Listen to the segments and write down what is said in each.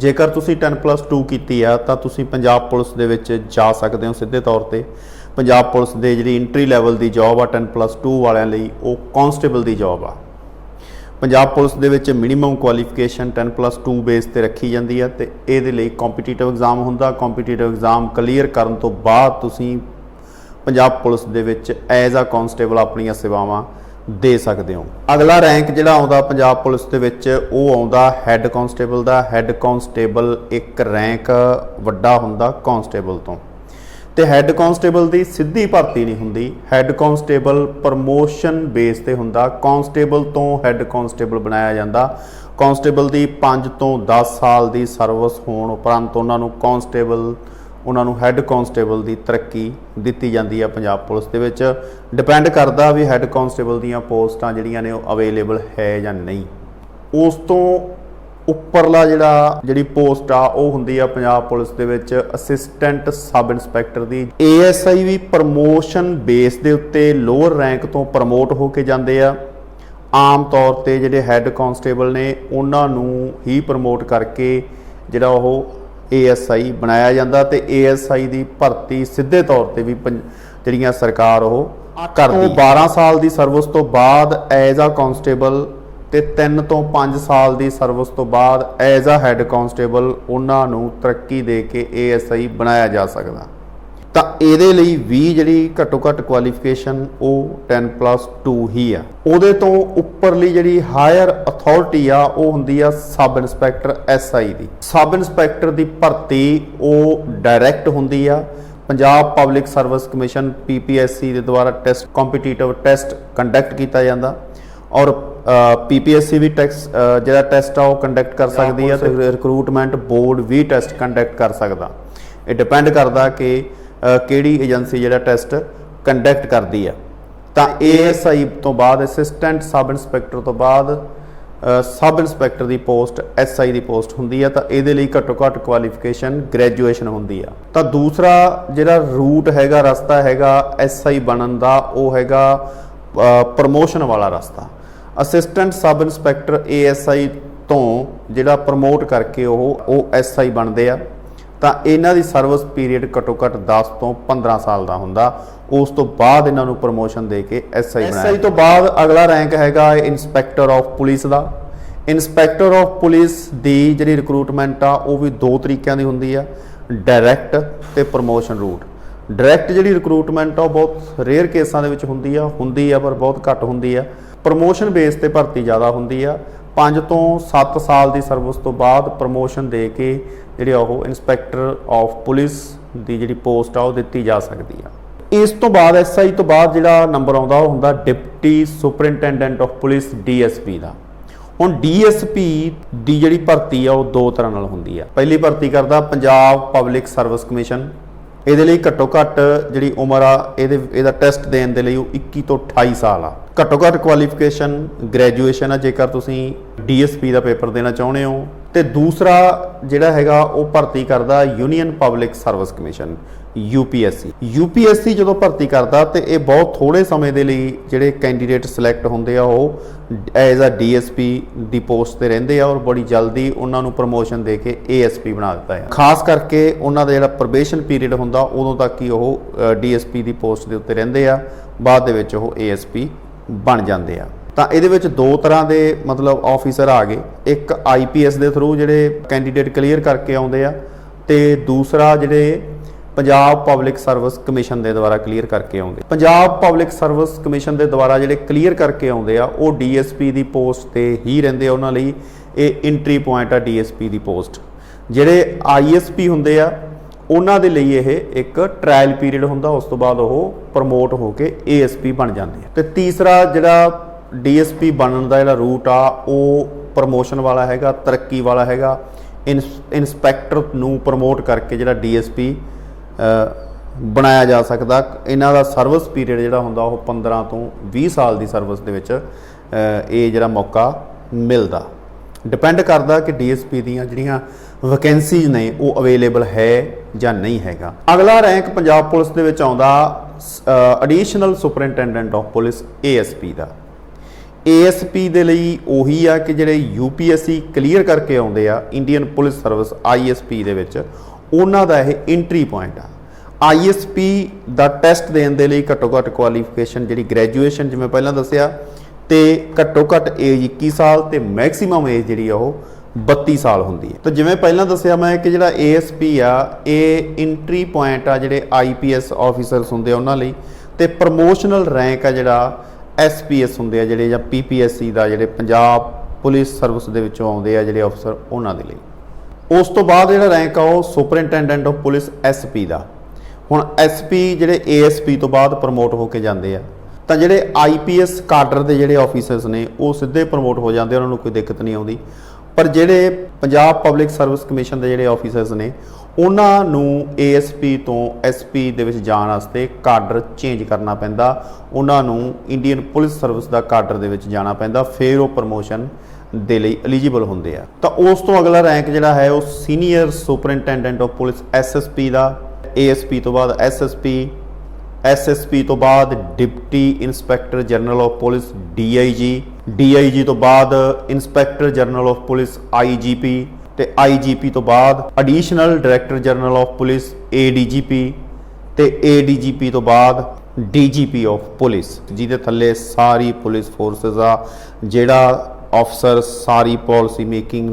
ਜੇਕਰ ਤੁਸੀਂ 10+2 ਕੀਤੀ ਆ, ਤਾਂ ਤੁਸੀਂ ਪੰਜਾਬ ਪੁਲਿਸ ਦੇ ਵਿੱਚ ਜਾ ਸਕਦੇ ਹੋ ਸਿੱਧੇ ਤੌਰ ਤੇ। ਪੰਜਾਬ ਪੁਲਿਸ ਦੇ ਜਿਹੜੀ ਇੰਟਰੀ ਲੈਵਲ ਦੀ ਜੌਬ ਆ 10+2 ਵਾਲਿਆਂ ਲਈ, ਉਹ ਕਾਂਸਟੇਬਲ ਦੀ ਜੌਬ ਆ। ਪੰਜਾਬ ਪੁਲਿਸ ਦੇ ਵਿੱਚ ਮਿਨੀਮਮ ਕੁਆਲੀਫਿਕੇਸ਼ਨ 10+2 ਬੇਸ ਤੇ ਰੱਖੀ ਜਾਂਦੀ ਹੈ ਤੇ ਇਹਦੇ ਲਈ ਕੰਪੀਟੀਟਿਵ ਐਗਜ਼ਾਮ ਹੁੰਦਾ। ਕੰਪੀਟੀਟਿਵ ਐਗਜ਼ਾਮ ਕਲੀਅਰ ਕਰਨ ਤੋਂ ਬਾਅਦ ਤੁਸੀਂ ਪੰਜਾਬ ਪੁਲਿਸ ਦੇ ਵਿੱਚ ਐਜ਼ ਅ ਕਾਂਸਟੇਬਲ ਆਪਣੀਆਂ ਸੇਵਾਵਾਂ ਦੇ ਸਕਦੇ ਹੋ। ਅਗਲਾ ਰੈਂਕ ਜਿਹੜਾ ਆਉਂਦਾ ਪੰਜਾਬ ਪੁਲਿਸ ਦੇ ਵਿੱਚ, ਉਹ ਆਉਂਦਾ ਹੈੱਡ ਕਾਂਸਟੇਬਲ ਦਾ। ਹੈੱਡ ਕਾਂਸਟੇਬਲ ਇੱਕ ਰੈਂਕ ਵੱਡਾ ਹੁੰਦਾ ਕਾਂਸਟੇਬਲ ਤੋਂ। ਤੇ ਹੈੱਡ ਕਾਂਸਟੇਬਲ ਦੀ ਸਿੱਧੀ ਭਰਤੀ ਨਹੀਂ ਹੁੰਦੀ। ਹੈੱਡ ਕਾਂਸਟੇਬਲ ਪ੍ਰਮੋਸ਼ਨ ਬੇਸ ਤੇ ਹੁੰਦਾ। ਕਾਂਸਟੇਬਲ ਤੋਂ ਹੈੱਡ ਕਾਂਸਟੇਬਲ ਬਣਾਇਆ ਜਾਂਦਾ। ਕਾਂਸਟੇਬਲ ਦੀ 5 ਤੋਂ 10 ਸਾਲ ਦੀ ਸਰਵਿਸ ਹੋਣ ਉਪਰੰਤ ਉਹਨਾਂ ਨੂੰ ਕਾਂਸਟੇਬਲ ਉਹਨਾਂ ਨੂੰ ਹੈੱਡ ਕਾਂਸਟੇਬਲ ਦੀ ਤਰੱਕੀ ਦਿੱਤੀ ਜਾਂਦੀ ਆ ਪੰਜਾਬ ਪੁਲਿਸ ਦੇ ਵਿੱਚ। ਡਿਪੈਂਡ ਕਰਦਾ ਵੀ ਹੈੱਡ ਕਾਂਸਟੇਬਲ ਦੀਆਂ ਪੋਸਟਾਂ ਜਿਹੜੀਆਂ ਨੇ ਉਹ ਅਵੇਲੇਬਲ ਹੈ ਜਾਂ ਨਹੀਂ। ਉਸ ਤੋਂ ਉੱਪਰਲਾ ਜਿਹੜਾ ਜਿਹੜੀ ਪੋਸਟ ਆ, ਉਹ ਹੁੰਦੀ ਆ ਪੰਜਾਬ ਪੁਲਿਸ ਦੇ ਵਿੱਚ ਅਸਿਸਟੈਂਟ ਸਬ ਇੰਸਪੈਕਟਰ ਦੀ। ਏਐਸਆਈ ਵੀ ਪ੍ਰਮੋਸ਼ਨ ਬੇਸ ਦੇ ਉੱਤੇ ਲੋਅਰ ਰੈਂਕ ਤੋਂ ਪ੍ਰਮੋਟ ਹੋ ਕੇ ਜਾਂਦੇ ਆ। ਆਮ ਤੌਰ ਤੇ ਜਿਹੜੇ ਹੈੱਡ ਕਾਂਸਟੇਬਲ ਨੇ, ਉਹਨਾਂ ਨੂੰ ਹੀ ਪ੍ਰਮੋਟ ਕਰਕੇ ਜਿਹੜਾ ਉਹ ਏਐਸਆਈ ਬਣਾਇਆ ਜਾਂਦਾ ਤੇ ਏਐਸਆਈ ਦੀ ਭਰਤੀ ਸਿੱਧੇ ਤੌਰ ਤੇ ਵੀ ਜਿਹੜੀਆਂ ਸਰਕਾਰ ਉਹ ਕਰਦੀ। 12 ਸਾਲ ਦੀ ਸਰਵਿਸ ਤੋਂ ਬਾਅਦ ਐਜ਼ ਅ ਕਾਂਸਟੇਬਲ ਤੇ 3 ਤੋਂ 5 ਸਾਲ ਦੀ ਸਰਵਿਸ ਤੋਂ ਬਾਅਦ ਐਜ਼ ਅ ਹੈੱਡ ਕਾਂਸਟੇਬਲ ਉਹਨਾਂ ਨੂੰ ਤਰੱਕੀ ਦੇ ਕੇ ਏਐਸਆਈ ਬਣਾਇਆ ਜਾ ਸਕਦਾ। ਤਾਂ ਇਹਦੇ ਲਈ ਵੀ ਜਿਹੜੀ ਘੱਟੋ ਘੱਟ ਕੁਆਲੀਫਿਕੇਸ਼ਨ ਉਹ 10+2 ਹੀ ਆ। ਉਹਦੇ ਤੋਂ ਉੱਪਰਲੀ ਜਿਹੜੀ ਹਾਇਰ ਅਥਾਰਟੀ ਆ ਉਹ ਹੁੰਦੀ ਆ ਸਬ ਇੰਸਪੈਕਟਰ ਐਸਆਈ ਦੀ। ਸਬ ਇੰਸਪੈਕਟਰ ਦੀ ਭਰਤੀ ਉਹ ਡਾਇਰੈਕਟ ਹੁੰਦੀ ਆ। Punjab public service commission PPSC ਦੇ ਦੁਆਰਾ ਟੈਸਟ ਕੰਪੀਟੀਟਿਵ ਟੈਸਟ ਕੰਡਕਟ ਕੀਤਾ ਜਾਂਦਾ। ਔਰ ਪੀਪੀਐਸਸੀ ਵੀ ਟੈਕਸ ਜਿਹੜਾ ਟੈਸਟ ਆ ਉਹ ਕੰਡਕਟ ਕਰ ਸਕਦੀ ਆ ਤੇ ਰਿਕਰੂਟਮੈਂਟ ਬੋਰਡ ਵੀ ਟੈਸਟ ਕੰਡਕਟ ਕਰ ਸਕਦਾ। ਇਹ ਡਿਪੈਂਡ ਕਰਦਾ ਕਿ ਕਿਹੜੀ ਏਜੰਸੀ ਜਿਹੜਾ ਟੈਸਟ ਕੰਡਕਟ ਕਰਦੀ ਆ? ਤਾਂ ਏਐਸਆਈ ਤੋਂ ਬਾਅਦ ਅਸਿਸਟੈਂਟ ਸਬ ਇੰਸਪੈਕਟਰ ਤੋਂ ਬਾਅਦ ਸਬ ਇੰਸਪੈਕਟਰ ਦੀ ਪੋਸਟ ਐਸਆਈ ਦੀ ਪੋਸਟ ਹੁੰਦੀ ਆ ਤਾਂ ਇਹਦੇ ਲਈ ਘੱਟੋ ਘੱਟ ਕੁਆਲੀਫਿਕੇਸ਼ਨ ਗ੍ਰੈਜੂਏਸ਼ਨ ਹੁੰਦੀ ਆ। ਤਾਂ ਦੂਸਰਾ ਜਿਹੜਾ ਰੂਟ ਹੈਗਾ ਰਸਤਾ ਹੈਗਾ ਐਸਆਈ ਬਣਨ ਦਾ ਉਹ ਹੈਗਾ ਪ੍ਰਮੋਸ਼ਨ ਵਾਲਾ ਰਸਤਾ। ਅਸਿਸਟੈਂਟ ਸਬ ਇੰਸਪੈਕਟਰ ਏਐਸਆਈ ਤੋਂ ਜਿਹੜਾ ਪ੍ਰਮੋਟ ਕਰਕੇ ਉਹ ਉਹ ਐਸਆਈ ਬਣਦੇ ਆ। ਤਾਂ ਇਹਨਾਂ ਦੀ ਸਰਵਿਸ ਪੀਰੀਅਡ ਘੱਟੋ ਘੱਟ 10 ਤੋਂ 15 ਸਾਲ ਦਾ ਹੁੰਦਾ। ਉਸ ਤੋਂ ਬਾਅਦ ਇਹਨਾਂ ਨੂੰ ਪ੍ਰਮੋਸ਼ਨ ਦੇ ਕੇ ਐਸਆਈ ਬਣਾਇਆ ਐਸਆਈ ਤੋਂ ਬਾਅਦ ਅਗਲਾ ਰੈਂਕ ਹੈਗਾ ਇਨਸਪੈਕਟਰ ਆਫ ਪੁਲਿਸ ਦਾ। ਇਨਸਪੈਕਟਰ ਆਫ ਪੁਲਿਸ ਦੀ ਜਿਹੜੀ ਰਿਕਰੂਟਮੈਂਟ ਆ ਉਹ ਵੀ ਦੋ ਤਰੀਕਿਆਂ ਦੀ ਹੁੰਦੀ ਆ। ਡਾਇਰੈਕਟ ਤੇ ਪ੍ਰਮੋਸ਼ਨ ਰੂਟ ਡਾਇਰੈਕਟ ਜਿਹੜੀ ਰਿਕਰੂਟਮੈਂਟ ਆ ਉਹ ਬਹੁਤ ਰੇਅਰ ਕੇਸਾਂ ਦੇ ਵਿੱਚ ਹੁੰਦੀ ਆ। ਹੁੰਦੀ ਆ ਪਰ ਬਹੁਤ ਘੱਟ ਹੁੰਦੀ ਆ। ਪ੍ਰਮੋਸ਼ਨ ਬੇਸ ਤੇ ਭਰਤੀ ਜ਼ਿਆਦਾ ਹੁੰਦੀ ਆ। 5 ਤੋਂ 7 ਸਾਲ ਦੀ ਸਰਵਿਸ ਤੋਂ ਬਾਅਦ ਪ੍ਰਮੋਸ਼ਨ ਦੇ ਕੇ ਜਿਹੜੀ ਉਹ ਇਨਸਪੈਕਟਰ ਆਫ ਪੁਲਿਸ ਦੀ ਜਿਹੜੀ ਪੋਸਟ ਆ ਉਹ ਦਿੱਤੀ ਜਾ ਸਕਦੀ ਆ। ਇਸ ਤੋਂ ਬਾਅਦ ਐਸਆਈ ਤੋਂ ਬਾਅਦ ਜਿਹੜਾ ਨੰਬਰ ਆਉਂਦਾ, ਉਹ ਹੁੰਦਾ deputy superintendent of police DSP ਦਾ। ਹੁਣ ਡੀਐਸਪੀ ਦੀ ਜਿਹੜੀ ਭਰਤੀ ਆ, ਉਹ ਦੋ ਤਰ੍ਹਾਂ ਨਾਲ ਹੁੰਦੀ ਆ। ਪਹਿਲੀ ਭਰਤੀ ਕਰਦਾ ਪੰਜਾਬ ਪਬਲਿਕ ਸਰਵਿਸ ਕਮਿਸ਼ਨ ਇਹਦੇ ਲਈ ਘੱਟੋ ਘੱਟ ਜਿਹੜੀ ਉਮਰ ਆ, ਇਹਦੇ, ਇਹਦਾ ਟੈਸਟ ਦੇਣ ਦੇ ਲਈ ਉਹ 21 ਤੋਂ 28 ਸਾਲ ਆ। ਘੱਟੋ ਘੱਟ ਕੁਆਲੀਫਿਕੇਸ਼ਨ ਗ੍ਰੈਜੂਏਸ਼ਨ ਆ, ਜੇਕਰ ਤੁਸੀਂ ਡੀਐਸਪੀ ਦਾ ਪੇਪਰ ਦੇਣਾ ਚਾਹੁੰਦੇ ਹੋ। ਤੇ ਦੂਸਰਾ ਜਿਹੜਾ ਹੈਗਾ, ਉਹ ਭਰਤੀ ਕਰਦਾ union public service commission UPSC. UPSC ਜਦੋਂ ਭਰਤੀ ਕਰਦਾ ਤੇ ਇਹ ਬਹੁਤ ਥੋੜੇ ਸਮੇਂ ਦੇ ਲਈ ਜਿਹੜੇ ਕੈਂਡੀਡੇਟ ਸਿਲੈਕਟ ਹੁੰਦੇ ਆ, ਉਹ ਐਜ਼ ਅ ਡੀਐਸਪੀ ਦੀ ਪੋਸਟ ਤੇ ਰਹਿੰਦੇ ਆ ਔਰ ਬੜੀ ਜਲਦੀ ਉਹਨਾਂ ਨੂੰ ਪ੍ਰਮੋਸ਼ਨ ਦੇ ਕੇ ਏਐਸਪੀ ਬਣਾ ਦਿੱਤਾ ਹੈ ਖਾਸ ਕਰਕੇ ਉਹਨਾਂ ਦਾ ਜਿਹੜਾ ਪ੍ਰੋਬੇਸ਼ਨ ਪੀਰੀਅਡ ਹੁੰਦਾ, ਉਦੋਂ ਤੱਕ ਹੀ ਉਹ ਡੀਐਸਪੀ ਦੀ ਪੋਸਟ ਦੇ ਉੱਤੇ ਰਹਿੰਦੇ ਆ, ਬਾਅਦ ਦੇ ਵਿੱਚ ਉਹ ਏਐਸਪੀ ਬਣ ਜਾਂਦੇ ਆ। ਤਾਂ ਇਹਦੇ ਵਿੱਚ ਦੋ ਤਰ੍ਹਾਂ ਦੇ ਮਤਲਬ ਆਫੀਸਰ ਆ ਗਏ। ਇੱਕ ਆਈਪੀਐਸ ਦੇ ਥਰੂ ਜਿਹੜੇ ਕੈਂਡੀਡੇਟ ਕਲੀਅਰ ਕਰਕੇ ਆਉਂਦੇ ਆ ਤੇ ਦੂਸਰਾ ਜਿਹੜੇ ਪੰਜਾਬ ਪਬਲਿਕ ਸਰਵਿਸ ਕਮਿਸ਼ਨ ਦੇ ਦੁਆਰਾ ਕਲੀਅਰ ਕਰਕੇ ਆਉਂਦੇ। ਪੰਜਾਬ ਪਬਲਿਕ ਸਰਵਿਸ ਕਮਿਸ਼ਨ ਦੇ ਦੁਆਰਾ ਜਿਹੜੇ ਕਲੀਅਰ ਕਰਕੇ ਆਉਂਦੇ ਆ, ਉਹ ਡੀਐਸਪੀ ਦੀ ਪੋਸਟ ਤੇ ਹੀ ਰਹਿੰਦੇ ਆ ਉਹਨਾਂ ਲਈ। ਇਹ ਐਂਟਰੀ ਪੁਆਇੰਟ ਆ ਡੀਐਸਪੀ ਦੀ ਪੋਸਟ ਜਿਹੜੇ ਆਈਐਸਪੀ ਹੁੰਦੇ ਆ, ਉਹਨਾਂ ਦੇ ਲਈ ਇਹ ਇੱਕ ਟ੍ਰਾਇਲ ਪੀਰੀਅਡ ਹੁੰਦਾ, ਉਸ ਤੋਂ ਬਾਅਦ ਉਹ ਪ੍ਰਮੋਟ ਹੋ ਕੇ ਏਐਸਪੀ ਬਣ ਜਾਂਦੇ ਆ। ਤੇ ਤੀਸਰਾ ਜਿਹੜਾ ਡੀਐਸਪੀ ਬਣਨ ਦਾ ਜਿਹੜਾ ਰੂਟ ਆ, ਉਹ ਪ੍ਰਮੋਸ਼ਨ ਵਾਲਾ ਹੈਗਾ, ਤਰੱਕੀ ਵਾਲਾ ਹੈਗਾ। ਇਨਸ- ਇਨਸਪੈਕਟਰ ਨੂੰ ਪ੍ਰਮੋਟ ਕਰਕੇ ਜਿਹੜਾ ਡੀਐਸਪੀ ਬਣਾਇਆ ਜਾ ਸਕਦਾ। ਇਹਨਾਂ ਦਾ ਸਰਵਿਸ ਪੀਰੀਅਡ ਜਿਹੜਾ ਹੁੰਦਾ ਉਹ 15 ਤੋਂ 20 ਸਾਲ ਦੀ ਸਰਵਿਸ ਦੇ ਵਿੱਚ ਇਹ ਜਿਹੜਾ ਮੌਕਾ ਮਿਲਦਾ। ਡਿਪੈਂਡ ਕਰਦਾ ਕਿ ਡੀਐਸਪੀ ਦੀਆਂ ਜਿਹੜੀਆਂ ਵੈਕੈਂਸੀਜ਼ ਨੇ, ਉਹ ਅਵੇਲੇਬਲ ਹੈ ਜਾਂ ਨਹੀਂ ਹੈਗਾ। ਅਗਲਾ ਰੈਂਕ ਪੰਜਾਬ ਪੁਲਿਸ ਦੇ ਵਿੱਚ ਆਉਂਦਾ additional superintendent of police ASP the. ASP ਦੇ ਲਈ ਉਹੀ ਆ ਕਿ ਜਿਹੜੇ ਯੂਪੀਐਸਸੀ ਕਲੀਅਰ ਕਰਕੇ ਆਉਂਦੇ ਆ ਇੰਡੀਅਨ ਪੁਲਿਸ ਸਰਵਿਸ ਆਈਐਸਪੀ ਦੇ ਵਿੱਚ ਉਹਨਾਂ ਦਾ ਇਹ ਐਂਟਰੀ ਪੁਆਇੰਟ ਆ। ਆਈਐਸਪੀ ਦਾ ਟੈਸਟ ਦੇਣ ਦੇ ਲਈ ਘੱਟੋ ਘੱਟ ਕੁਆਲੀਫਿਕੇਸ਼ਨ ਜਿਹੜੀ ਗ੍ਰੈਜੂਏਸ਼ਨ ਜਿਵੇਂ ਪਹਿਲਾਂ ਦੱਸਿਆ, ਤੇ ਘੱਟੋ ਘੱਟ ਏਜ 21 ਸਾਲ ਤੇ ਮੈਕਸਿਮਮ ਏਜ ਜਿਹੜੀ ਆ ਉਹ 32 ਸਾਲ ਹੁੰਦੀ ਹੈ। ਤਾਂ ਜਿਵੇਂ ਪਹਿਲਾਂ ਦੱਸਿਆ ਮੈਂ ਕਿ ਜਿਹੜਾ ਏਐਸਪੀ ਆ, ਇਹ ਐਂਟਰੀ ਪੁਆਇੰਟ ਆ ਜਿਹੜੇ ਆਈਪੀਐਸ ਆਫੀਸਰਸ ਹੁੰਦੇ ਆ ਉਹਨਾਂ ਲਈ, ਤੇ ਪ੍ਰਮੋਸ਼ਨਲ ਰੈਂਕ ਆ ਜਿਹੜਾ ਐਸਪੀਐਸ ਹੁੰਦੇ ਆ ਜਿਹੜੇ ਜਾਂ ਪੀਪੀਐਸਸੀ ਦਾ ਜਿਹੜੇ ਪੰਜਾਬ ਪੁਲਿਸ ਸਰਵਿਸ ਦੇ ਵਿੱਚੋਂ ਆਉਂਦੇ ਆ ਜਿਹੜੇ ਅਫਸਰ ਉਹਨਾਂ ਦੇ ਲਈ। ਉਸ ਤੋਂ ਬਾਅਦ ਜਿਹੜਾ ਰੈਂਕ ਆ ਉਹ ਸੁਪਰਿੰਟੈਂਡੈਂਟ ਆਫ ਪੁਲਿਸ ਐਸਪੀ ਦਾ। ਹੁਣ ਐਸਪੀ ਜਿਹੜੇ ਏਐਸਪੀ ਤੋਂ ਬਾਅਦ ਪ੍ਰਮੋਟ ਹੋ ਕੇ ਜਾਂਦੇ ਆ, ਤਾਂ ਜਿਹੜੇ ਆਈਪੀਐਸ ਕਾਡਰ ਦੇ ਜਿਹੜੇ ਆਫੀਸਰਸ ਨੇ, ਉਹ ਸਿੱਧੇ ਪ੍ਰਮੋਟ ਹੋ ਜਾਂਦੇ ਉਹਨਾਂ ਨੂੰ ਕੋਈ ਦਿੱਕਤ ਨਹੀਂ ਆਉਂਦੀ। ਪਰ ਜਿਹੜੇ ਪੰਜਾਬ ਪਬਲਿਕ ਸਰਵਿਸ ਕਮਿਸ਼ਨ ਦੇ ਜਿਹੜੇ ਆਫੀਸਰਸ ਨੇ, ਉਹਨਾਂ ਨੂੰ ਏਐਸਪੀ ਤੋਂ ਐਸਪੀ ਦੇ ਵਿੱਚ ਜਾਣ ਵਾਸਤੇ ਕਾਡਰ ਚੇਂਜ ਕਰਨਾ ਪੈਂਦਾ। ਉਹਨਾਂ ਨੂੰ ਇੰਡੀਅਨ ਪੁਲਿਸ ਸਰਵਿਸ ਦਾ ਕਾਡਰ ਦੇ ਵਿੱਚ ਜਾਣਾ ਪੈਂਦਾ। ਫਿਰ ਉਹ ਪ੍ਰਮੋਸ਼ਨ ਦੇ ਲਈ ਐਲੀਜੀਬਲ ਹੁੰਦੇ ਆ। ਤਾਂ ਉਸ ਤੋਂ ਅਗਲਾ ਰੈਂਕ ਜਿਹੜਾ ਹੈ ਉਹ senior superintendent of police SSP the ASP ਤੋਂ ਬਾਅਦ ਐਸਐਸਪੀ ਐਸਐਸਪੀ ਤੋਂ ਬਾਅਦ deputy inspector general of police DIG DIG ਤੋਂ ਬਾਅਦ inspector general of police IGP ਤੇ ਆਈਜੀਪੀ ਤੋਂ ਬਾਅਦ additional director general of police ADGP ਤੇ ਏਡੀਜੀਪੀ ਤੋਂ ਬਾਅਦ ਡੀਜੀਪੀ ਆਫ ਪੁਲਿਸ ਜਿਹਦੇ ਥੱਲੇ ਸਾਰੀ ਪੁਲਿਸ ਫੋਰਸਸ ਆ, ਜਿਹੜਾ ਅਫਸਰ ਸਾਰੀ ਪਾਲਿਸੀ ਮੇਕਿੰਗ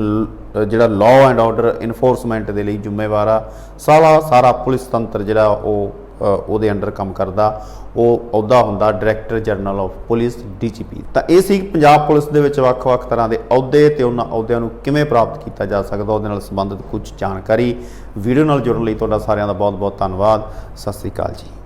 ਜਿਹੜਾ ਲਾਅ ਐਂਡ ਆਰਡਰ ਇਨਫੋਰਸਮੈਂਟ ਦੇ ਲਈ ਜ਼ਿੰਮੇਵਾਰ ਆ। ਸਾਰਾ ਸਾਰਾ ਪੁਲਿਸ ਤੰਤਰ ਜਿਹੜਾ ਉਹ ਉਹਦੇ ਅੰਡਰ ਕੰਮ ਕਰਦਾ। ਉਹ ਅਹੁਦਾ ਹੁੰਦਾ director general of police DGP ਤਾਂ ਇਹ ਸੀ ਪੰਜਾਬ ਪੁਲਿਸ ਦੇ ਵਿੱਚ ਵੱਖ-ਵੱਖ ਤਰ੍ਹਾਂ ਦੇ ਅਹੁਦੇ ਤੇ ਉਹਨਾਂ ਅਹੁਦਿਆਂ ਨੂੰ ਕਿਵੇਂ ਪ੍ਰਾਪਤ ਕੀਤਾ ਜਾ ਸਕਦਾ, ਉਹਦੇ ਨਾਲ ਸੰਬੰਧਿਤ ਕੁਝ ਜਾਣਕਾਰੀ। ਵੀਡੀਓ ਨਾਲ ਜੁੜਨ ਲਈ ਤੁਹਾਡਾ ਸਾਰਿਆਂ ਦਾ ਬਹੁਤ-ਬਹੁਤ ਧੰਨਵਾਦ। ਸਤਿ ਸ੍ਰੀ ਅਕਾਲ ਜੀ।